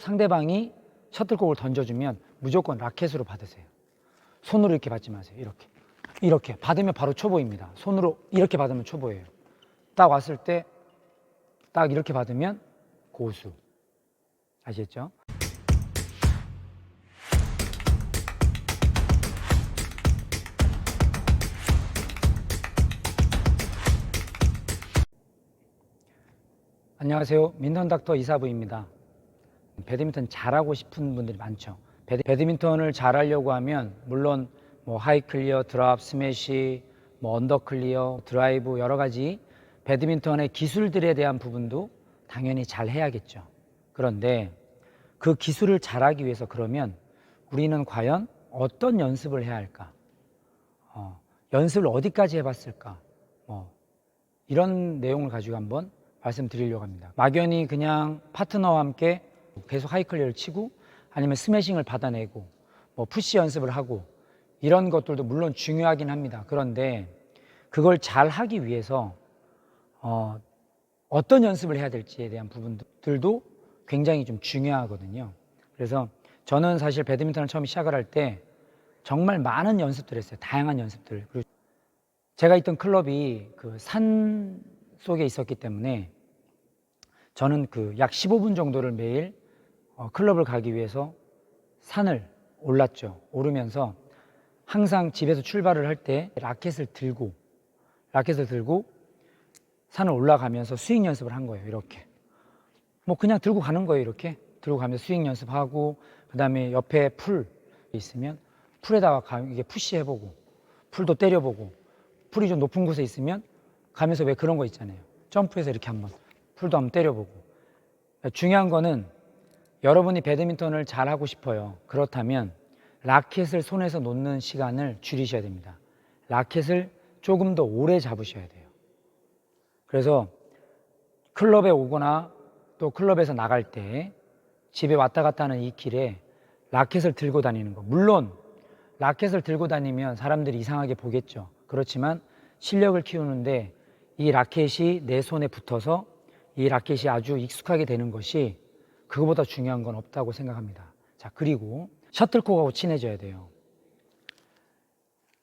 상대방이 셔틀콕을 던져주면 무조건 라켓으로 받으세요. 손으로 이렇게 받지 마세요. 이렇게. 이렇게. 받으면 바로 초보입니다. 손으로 이렇게 받으면 초보예요. 딱 왔을 때 딱 이렇게 받으면 고수. 아시겠죠? 안녕하세요. 민턴 닥터 이사부입니다. 배드민턴 잘하고 싶은 분들이 많죠. 배드, 배드민턴을 잘하려고 하면 물론 뭐 하이 클리어, 드랍, 스매시, 뭐 언더 클리어, 드라이브 여러 가지 배드민턴의 기술들에 대한 부분도 당연히 잘 해야겠죠. 그런데 그 기술을 잘하기 위해서 그러면 우리는 과연 어떤 연습을 해야 할까? 어, 연습을 어디까지 해봤을까? 뭐 이런 내용을 가지고 한번 말씀드리려고 합니다. 막연히 그냥 파트너와 함께 계속 하이클리어를 치고 아니면 스매싱을 받아내고 뭐 푸시 연습을 하고 이런 것들도 물론 중요하긴 합니다. 그런데 그걸 잘 하기 위해서 어, 어떤 연습을 해야 될지에 대한 부분들도 굉장히 좀 중요하거든요. 그래서 저는 사실 배드민턴을 처음 시작을 할 때 정말 많은 연습들을 했어요. 다양한 연습들. 그리고 제가 있던 클럽이 그 산 속에 있었기 때문에 저는 그 약 15분 정도를 매일 어, 클럽을 가기 위해서 산을 올랐죠. 오르면서 항상 집에서 출발을 할 때 라켓을 들고 라켓을 들고 산을 올라가면서 스윙 연습을 한 거예요. 이렇게. 뭐 그냥 들고 가는 거예요. 이렇게. 들고 가면서 스윙 연습하고 그다음에 옆에 풀 있으면 풀에다가 가, 이게 푸시해 보고 풀도 때려 보고 풀이 좀 높은 곳에 있으면 가면서 왜 그런 거 있잖아요. 점프해서 이렇게 한번 풀도 한번 때려 보고. 중요한 거는 여러분이 배드민턴을 잘 하고 싶어요. 그렇다면 라켓을 손에서 놓는 시간을 줄이셔야 됩니다. 라켓을 조금 더 오래 잡으셔야 돼요. 그래서 클럽에 오거나 또 클럽에서 나갈 때 집에 왔다 갔다 하는 이 길에 라켓을 들고 다니는 거. 물론 라켓을 들고 다니면 사람들이 이상하게 보겠죠. 그렇지만 실력을 키우는데 이 라켓이 내 손에 붙어서 이 라켓이 아주 익숙하게 되는 것이 그거보다 중요한 건 없다고 생각합니다. 자, 그리고 셔틀콕하고 친해져야 돼요.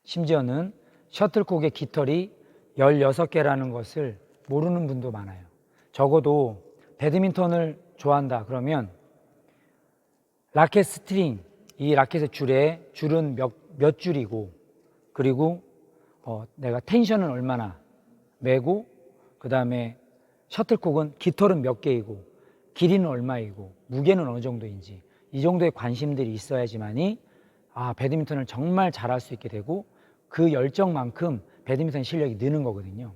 심지어는 셔틀콕의 깃털이 16개라는 것을 모르는 분도 많아요. 적어도 배드민턴을 좋아한다 그러면 라켓 스트링, 이 라켓의 줄에 줄은 몇, 몇 줄이고 그리고 어, 내가 텐션은 얼마나 매고 그 다음에 셔틀콕은 깃털은 몇 개이고 길이는 얼마이고 무게는 어느 정도인지 이 정도의 관심들이 있어야지만이 아 배드민턴을 정말 잘할 수 있게 되고 그 열정만큼 배드민턴 실력이 느는 거거든요.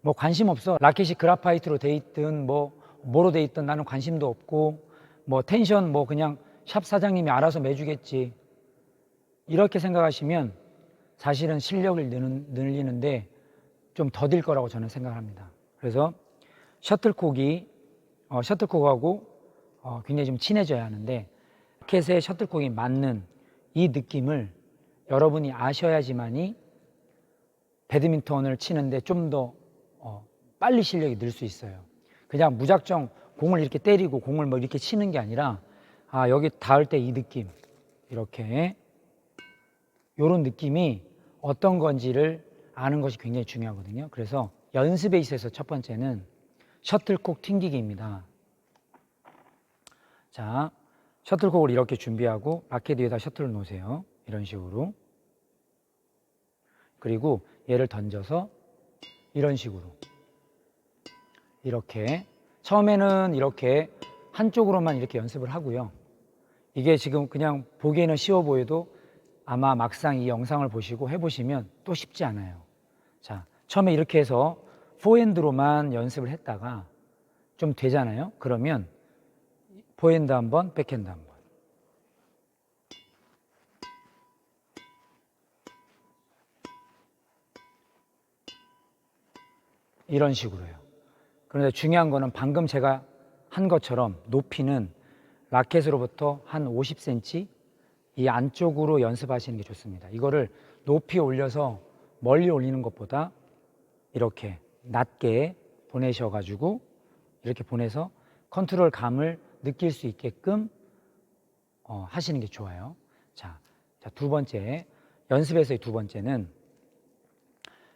뭐 관심 없어 라켓이 그라파이트로 돼 있든 뭐 뭐로 돼 있든 나는 관심도 없고 뭐 텐션 뭐 그냥 샵 사장님이 알아서 매주겠지 이렇게 생각하시면 사실은 실력을 느는, 늘리는데 좀 더딜 거라고 저는 생각합니다. 그래서 셔틀콕이 어, 셔틀콕하고 어, 굉장히 좀 친해져야 하는데 라켓에 셔틀콕이 맞는 이 느낌을 여러분이 아셔야지만이 배드민턴을 치는데 좀더 어, 빨리 실력이 늘 수 있어요. 그냥 무작정 공을 이렇게 때리고 공을 뭐 이렇게 치는 게 아니라 아 여기 닿을 때 이 느낌 이렇게 이런 느낌이 어떤 건지를 아는 것이 굉장히 중요하거든요. 그래서 연습에 있어서 첫 번째는 셔틀콕 튕기기입니다. 자, 셔틀콕을 이렇게 준비하고 라켓 위에다 셔틀을 놓으세요. 이런 식으로. 그리고 얘를 던져서 이런 식으로. 이렇게. 처음에는 이렇게 한쪽으로만 이렇게 연습을 하고요. 이게 지금 그냥 보기에는 쉬워 보여도 아마 막상 이 영상을 보시고 해보시면 또 쉽지 않아요. 자, 처음에 이렇게 해서 포핸드로만 연습을 했다가 좀 되잖아요. 그러면 포핸드 한 번, 백핸드 한 번. 이런 식으로요. 그런데 중요한 거는 방금 제가 한 것처럼 높이는 라켓으로부터 한 50cm 이 안쪽으로 연습하시는 게 좋습니다. 이거를 높이 올려서 멀리 올리는 것보다 이렇게 낮게 보내셔가지고 이렇게 보내서 컨트롤 감을 느낄 수 있게끔 어, 하시는 게 좋아요. 자, 자, 두 번째 연습에서의 두 번째는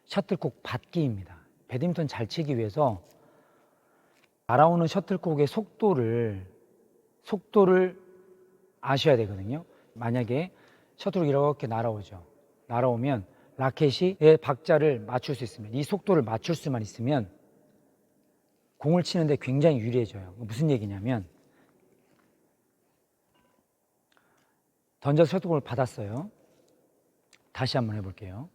셔틀콕 받기입니다. 배드민턴 잘 치기 위해서 날아오는 셔틀콕의 속도를 속도를 아셔야 되거든요. 만약에 셔틀콕 이렇게 날아오죠. 날아오면 라켓이 내 박자를 맞출 수 있으면 이 속도를 맞출 수만 있으면 공을 치는데 굉장히 유리해져요. 무슨 얘기냐면 던져서 셔틀콕을 받았어요. 다시 한번 해볼게요.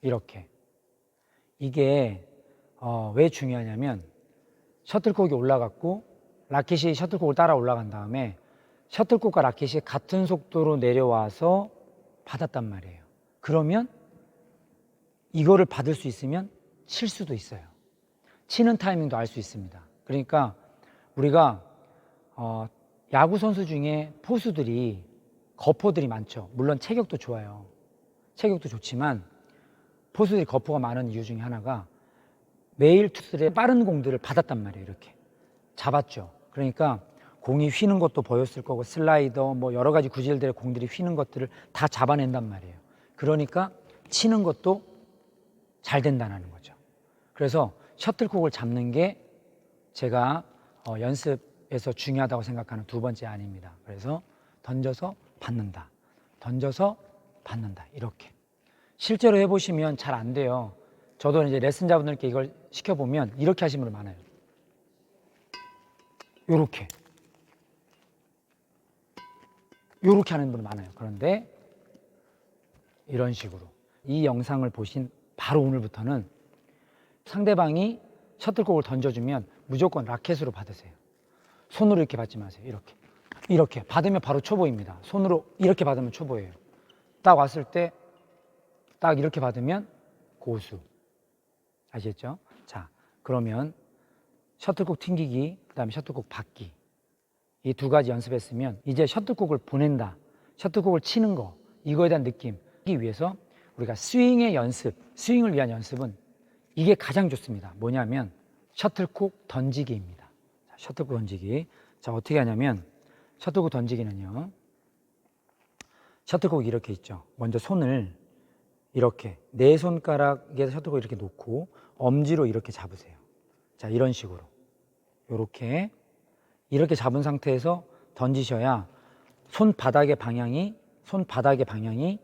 이렇게. 이게 어, 왜 중요하냐면 셔틀콕이 올라갔고 라켓이 셔틀콕을 따라 올라간 다음에 셔틀콕과 라켓이 같은 속도로 내려와서 받았단 말이에요. 그러면 이거를 받을 수 있으면 칠 수도 있어요. 치는 타이밍도 알 수 있습니다. 그러니까 우리가 어, 야구 선수 중에 포수들이 거포들이 많죠. 물론 체격도 좋아요. 체격도 좋지만 포수들이 거포가 많은 이유 중에 하나가 매일 투수들의 빠른 공들을 받았단 말이에요. 이렇게 잡았죠. 그러니까 공이 휘는 것도 보였을 거고 슬라이더 뭐 여러 가지 구질들의 공들이 휘는 것들을 다 잡아낸단 말이에요. 그러니까 치는 것도 잘 된다는 거죠. 그래서 셔틀콕을 잡는 게 제가 어, 연습에서 중요하다고 생각하는 두 번째 아닙니다. 그래서 던져서 받는다. 던져서 받는다. 이렇게. 실제로 해보시면 잘 안 돼요. 저도 이제 레슨자분들께 이걸 시켜보면 이렇게 하시는 분들 많아요. 요렇게. 요렇게 하는 분들 많아요. 그런데 이런 식으로. 이 영상을 보신 바로 오늘부터는 상대방이 셔틀콕을 던져주면 무조건 라켓으로 받으세요. 손으로 이렇게 받지 마세요. 이렇게. 이렇게. 받으면 바로 초보입니다. 손으로 이렇게 받으면 초보예요. 딱 왔을 때 딱 이렇게 받으면 고수. 아시겠죠? 자, 그러면 셔틀콕 튕기기, 그 다음에 셔틀콕 받기. 이 두 가지 연습했으면 이제 셔틀콕을 보낸다. 셔틀콕을 치는 거. 이거에 대한 느낌. 이 위해서 우리가 스윙의 연습, 스윙을 위한 연습은 이게 가장 좋습니다. 뭐냐면 셔틀콕 던지기입니다. 자, 셔틀콕 던지기. 자, 어떻게 하냐면 셔틀콕 던지기는요. 셔틀콕이 이렇게 있죠. 먼저 손을 이렇게 네 손가락에 셔틀콕 이렇게 놓고 엄지로 이렇게 잡으세요. 자, 이런 식으로. 이렇게 이렇게 잡은 상태에서 던지셔야 손바닥의 방향이 손바닥의 방향이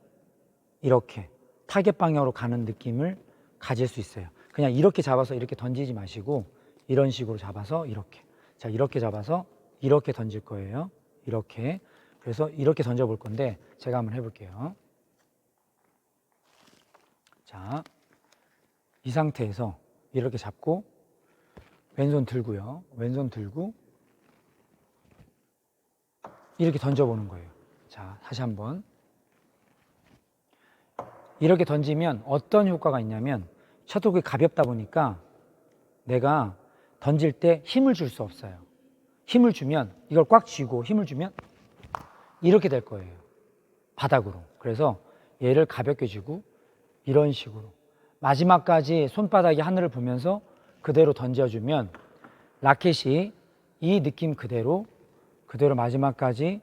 이렇게 타겟 방향으로 가는 느낌을 가질 수 있어요. 그냥 이렇게 잡아서 이렇게 던지지 마시고 이런 식으로 잡아서 이렇게. 자, 이렇게 잡아서 이렇게 던질 거예요. 이렇게. 그래서 이렇게 던져 볼 건데 제가 한번 해 볼게요. 자, 이 상태에서 이렇게 잡고 왼손 들고요. 왼손 들고 이렇게 던져보는 거예요. 자, 다시 한번. 이렇게 던지면 어떤 효과가 있냐면 셔틀콕이 가볍다 보니까 내가 던질 때 힘을 줄 수 없어요. 힘을 주면 이걸 꽉 쥐고 힘을 주면 이렇게 될 거예요. 바닥으로. 그래서 얘를 가볍게 쥐고 이런 식으로 마지막까지 손바닥이 하늘을 보면서 그대로 던져주면 라켓이 이 느낌 그대로 그대로 마지막까지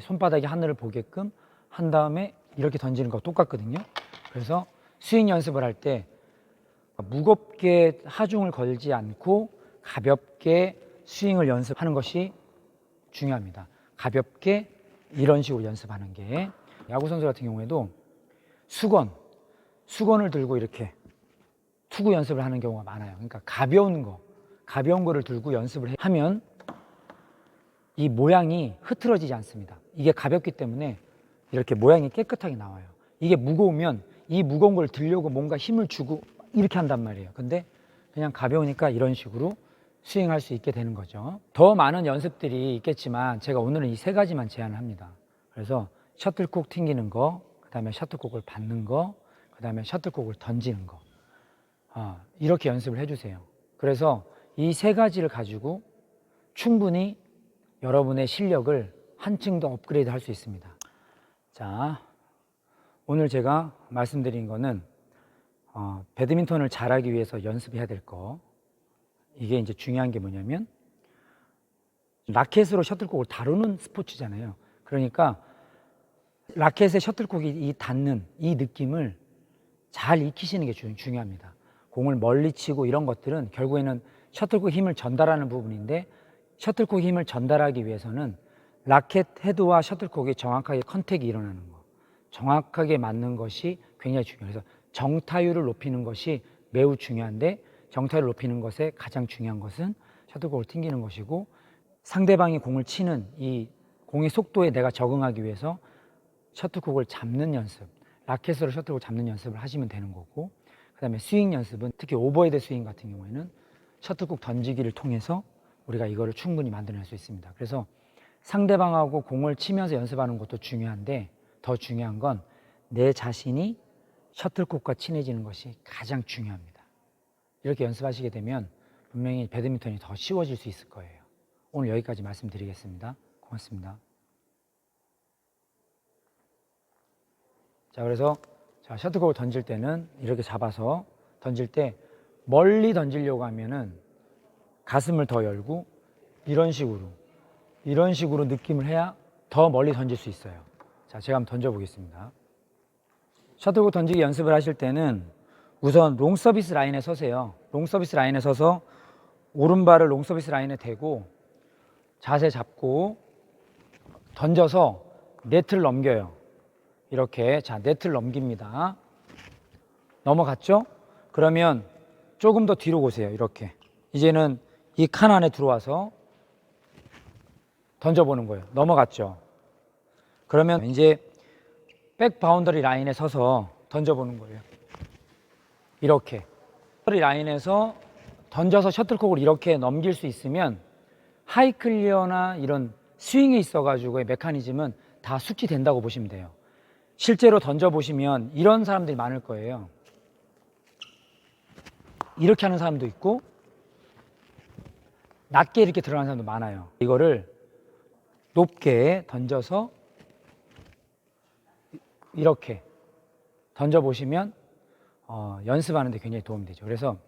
손바닥이 하늘을 보게끔 한 다음에 이렇게 던지는 거 똑같거든요. 그래서 스윙 연습을 할 때 무겁게 하중을 걸지 않고 가볍게 스윙을 연습하는 것이 중요합니다. 가볍게 이런 식으로 연습하는 게 야구 선수 같은 경우에도 수건, 수건을 들고 이렇게 투구 연습을 하는 경우가 많아요. 그러니까 가벼운 거, 가벼운 거를 들고 연습을 하면 이 모양이 흐트러지지 않습니다. 이게 가볍기 때문에 이렇게 모양이 깨끗하게 나와요. 이게 무거우면 이 무거운 걸 들려고 뭔가 힘을 주고 이렇게 한단 말이에요. 근데 그냥 가벼우니까 이런 식으로 스윙할 수 있게 되는 거죠. 더 많은 연습들이 있겠지만 제가 오늘은 이 세 가지만 제안을 합니다. 그래서 셔틀콕 튕기는 거, 그 다음에 셔틀콕을 받는 거, 그 다음에 셔틀콕을 던지는 거. 아, 이렇게 연습을 해주세요. 그래서 이 세 가지를 가지고 충분히 여러분의 실력을 한층 더 업그레이드 할 수 있습니다. 자, 오늘 제가 말씀드린 거는 어, 배드민턴을 잘하기 위해서 연습해야 될 거. 이게 이제 중요한 게 뭐냐면 라켓으로 셔틀콕을 다루는 스포츠잖아요. 그러니까 라켓에 셔틀콕이 이 닿는 이 느낌을 잘 익히시는 게 주- 중요합니다. 공을 멀리 치고 이런 것들은 결국에는 셔틀콕 힘을 전달하는 부분인데 셔틀콕 힘을 전달하기 위해서는 라켓 헤드와 셔틀콕이 정확하게 컨택이 일어나는 거, 정확하게 맞는 것이 굉장히 중요해요. 그래서 정타율을 높이는 것이 매우 중요한데 정타율을 높이는 것에 가장 중요한 것은 셔틀콕을 튕기는 것이고 상대방이 공을 치는 이 공의 속도에 내가 적응하기 위해서 셔틀콕을 잡는 연습, 라켓으로 셔틀콕을 잡는 연습을 하시면 되는 거고, 그 다음에 스윙 연습은 특히 오버헤드 스윙 같은 경우에는 셔틀콕 던지기를 통해서 우리가 이거를 충분히 만들어낼 수 있습니다. 그래서 상대방하고 공을 치면서 연습하는 것도 중요한데 더 중요한 건 내 자신이 셔틀콕과 친해지는 것이 가장 중요합니다. 이렇게 연습하시게 되면 분명히 배드민턴이 더 쉬워질 수 있을 거예요. 오늘 여기까지 말씀드리겠습니다. 고맙습니다. 자, 그래서 자, 셔틀콕을 던질 때는 이렇게 잡아서 던질 때 멀리 던지려고 하면은 가슴을 더 열고 이런 식으로 이런 식으로 느낌을 해야 더 멀리 던질 수 있어요. 자, 제가 한번 던져 보겠습니다. 셔틀콕 던지기 연습을 하실 때는 우선 롱 서비스 라인에 서세요. 롱 서비스 라인에 서서 오른발을 롱 서비스 라인에 대고 자세 잡고 던져서 네트를 넘겨요. 이렇게 자 네트를 넘깁니다. 넘어갔죠? 그러면 조금 더 뒤로 오세요. 이렇게 이제는 이칸 안에 들어와서 던져보는 거예요. 넘어갔죠? 그러면 이제 백 바운더리 라인에 서서 던져보는 거예요. 이렇게 바운더리 라인에서 던져서 셔틀콕을 이렇게 넘길 수 있으면 하이 클리어나 이런 스윙에 있어 가지고의 메커니즘은 다 숙지된다고 보시면 돼요. 실제로 던져 보시면 이런 사람들이 많을 거예요. 이렇게 하는 사람도 있고, 낮게 이렇게 들어가는 사람도 많아요. 이거를 높게 던져서 이렇게 던져 보시면 어, 연습하는 데 굉장히 도움이 되죠. 그래서